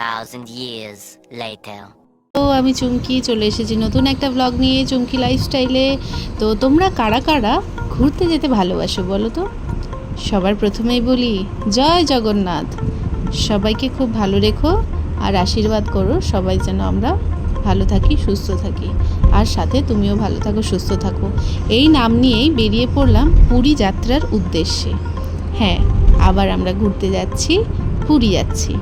thousand years later. তো আমি চুমকি চলে এসেছি নতুন একটা ব্লগ নিয়ে চুমকি লাইফস্টাইলে তো তোমরা কারা কারা ঘুরতে যেতে ভালোবাসো বলো তো? সবার প্রথমেই বলি, জয় জগন্নাথ। সবাইকে খুব ভালো রেখো আর আশীর্বাদ করো, সবাই যেন আমরা ভালো থাকি, সুস্থ থাকি। আর সাথে তুমিও ভালো থাকো, সুস্থ থাকো। এই নাম নিয়েই বেরিয়ে পড়লাম পুরী যাত্রার উদ্দেশ্যে। হ্যাঁ আবার আমরা ঘুরতে যাচ্ছি, পুরী যাচ্ছি।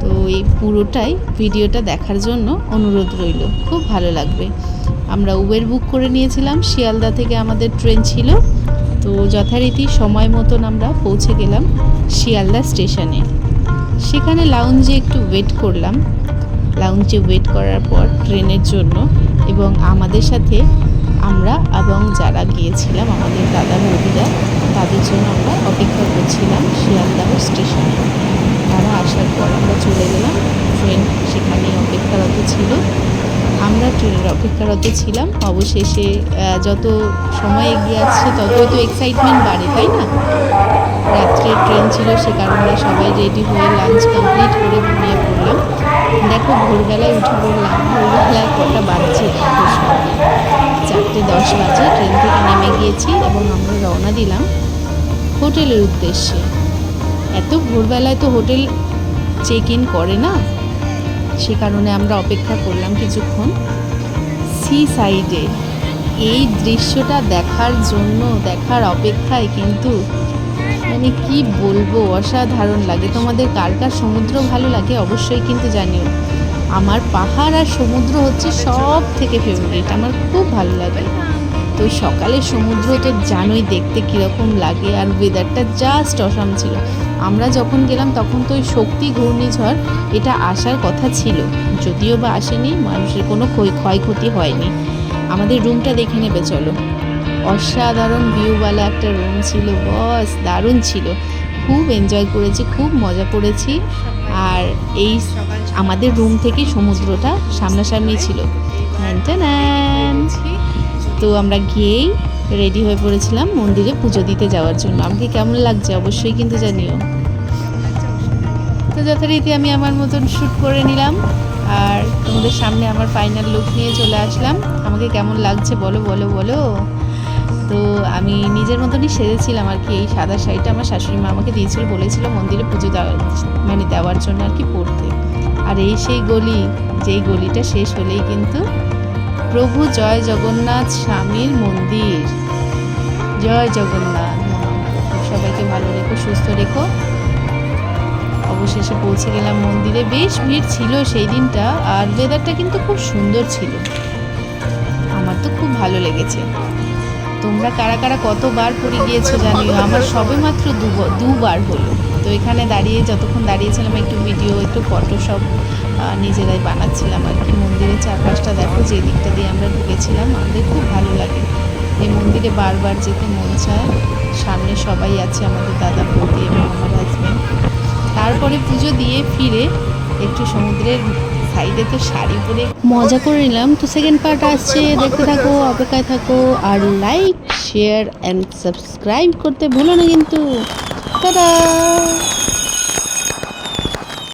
তো এই পুরোটাই ভিডিওটা দেখার জন্য অনুরোধ রইল। খুব ভালো লাগবে। আমরা উবের বুক করে নিয়েছিলাম, শিয়ালদা থেকে আমাদের ট্রেন ছিল। তো যথারীতি সময় মতন আমরা পৌঁছে গেলাম শিয়ালদা স্টেশনে। সেখানে লাউঞ্জে একটু ওয়েট করলাম। লাউঞ্জে ওয়েট করার পর ট্রেনের জন্য এবং আমাদের সাথে আমরা এবং যারা গিয়েছিলাম, আমাদের দাদা বৌদিরা তাদের জন্য আমরা অপেক্ষা করছিলাম শিয়ালদাহ স্টেশনে। পর আমরা চলে গেলাম। ট্রেন সেখানে অপেক্ষারত ছিল। আমরা ট্রেনের অপেক্ষারত ছিলাম। অবশেষে যত সময় এগিয়ে আসছে ততই তো এক্সাইটমেন্ট বাড়ে, তাই না? রাত্রে ট্রেন ছিল সে কারণে সবাই রেডি হয়ে লাঞ্চ কমপ্লিট করে ঘুমিয়ে পড়লাম। দেখো, ভোরবেলায় উঠে পড়লাম। ভোরবেলায় কটা বাজছে চারটে দশ বাজে ট্রেন থেকে নেমে গিয়েছি এবং আমরা রওনা দিলাম হোটেলের উদ্দেশ্যে। এত ভোরবেলায় তো হোটেল চেক ইন করে না? সে কারণে আমরা অপেক্ষা করলাম কিছুক্ষণ। সি সাইডে এই দৃশ্যটা দেখার জন্য, দেখার অপেক্ষায় কিন্তু মানে কি বলব, অসাধারণ লাগে। তোমাদের কার কার সমুদ্র ভালো লাগে অবশ্যই কিন্তু জানিও। আমার পাহাড় আর সমুদ্র হচ্ছে সব থেকে ফেভারিট আমার খুব ভালো লাগে। তো ওই সকালের সমুদ্র তো জানোই দেখতে কীরকম লাগে আর ওয়েদারটা জাস্ট অসাম ছিল। আমরা যখন গেলাম তখন তো ওই শক্তি ঘূর্ণিঝড়, এটা আসার কথা ছিল। যদিও বা আসেনি, মানুষের কোনো ক্ষয় ক্ষয়ক্ষতি হয়নি। আমাদের রুমটা দেখে নেবে, চলো। অসাধারণ ভিউওয়ালা একটা রুম ছিল, বস, দারুণ ছিল। খুব এনজয় করেছি, খুব মজা করেছি। আর এই আমাদের রুম থেকে সমুদ্রটা সামনাসামনি ছিল। ট্যান। তো আমরা গিয়েই রেডি হয়ে পড়েছিলাম মন্দিরে পুজো দিতে যাওয়ার জন্য। আমাকে কেমন লাগছে অবশ্যই কিন্তু জানিও। তো যথারীতি আমি আমার মতন শ্যুট করে নিলাম আর তোমাদের সামনে আমার ফাইনাল লুক নিয়ে চলে আসলাম। আমাকে কেমন লাগছে বলো বলো বলো। তো আমি নিজের মতনই সেরেছিলাম আর কি, এই সাদা শাড়িটা আমার শাশুড়ি মা আমাকে দিয়েছিল, বলেছিল মন্দিরে পুজো দেওয়ার মানে দেওয়ার জন্য আর কি পড়তে। আর এই সেই গলি, যেই গলিটা শেষ হলেই কিন্তু প্রভু জয় জগন্নাথ স্বামীর মন্দির। জয় জগন্নাথ। সবাইকে ভালো রেখো, সুস্থ রেখো। অবশেষে পৌঁছে গেলাম মন্দিরে। বেশ ভিড় ছিল সেই দিনটা, আর ওয়েদারটা কিন্তু খুব সুন্দর ছিল। আমার তো খুব ভালো লেগেছে। তোমরা কারা কারা কতবার পুরী গিয়েছো জানিও? আমার সবে মাত্র দুব- দুবার হলো। এখানে দাঁড়িয়ে যতক্ষণ দাঁড়িয়েছিলাম, একটু ভিডিও একটু ফটো সব নিজেরাই বানাচ্ছিলাম আর কি। মন্দিরের চারপাশটা দেখো যে দিকটা দিয়ে আমরা ঢুকেছিলাম, আমাদের খুব ভালো লাগে। এই মন্দিরে বারবার যেতে মন চায়। সামনে সবাই আছে, আমাদের দাদা, বৌদি এবং আমার হাজব্যান্ড তারপরে পুজো দিয়ে ফিরে একটু সমুদ্রের সাইডে তো শাড়ি পরে মজা করে নিলাম। তো সেকেন্ড পার্ট আসছে, দেখতে থাকো, অপেক্ষায় থাকো, আর লাইক শেয়ার অ্যান্ড সাবস্ক্রাইব করতে ভুলো না কিন্তু। 따란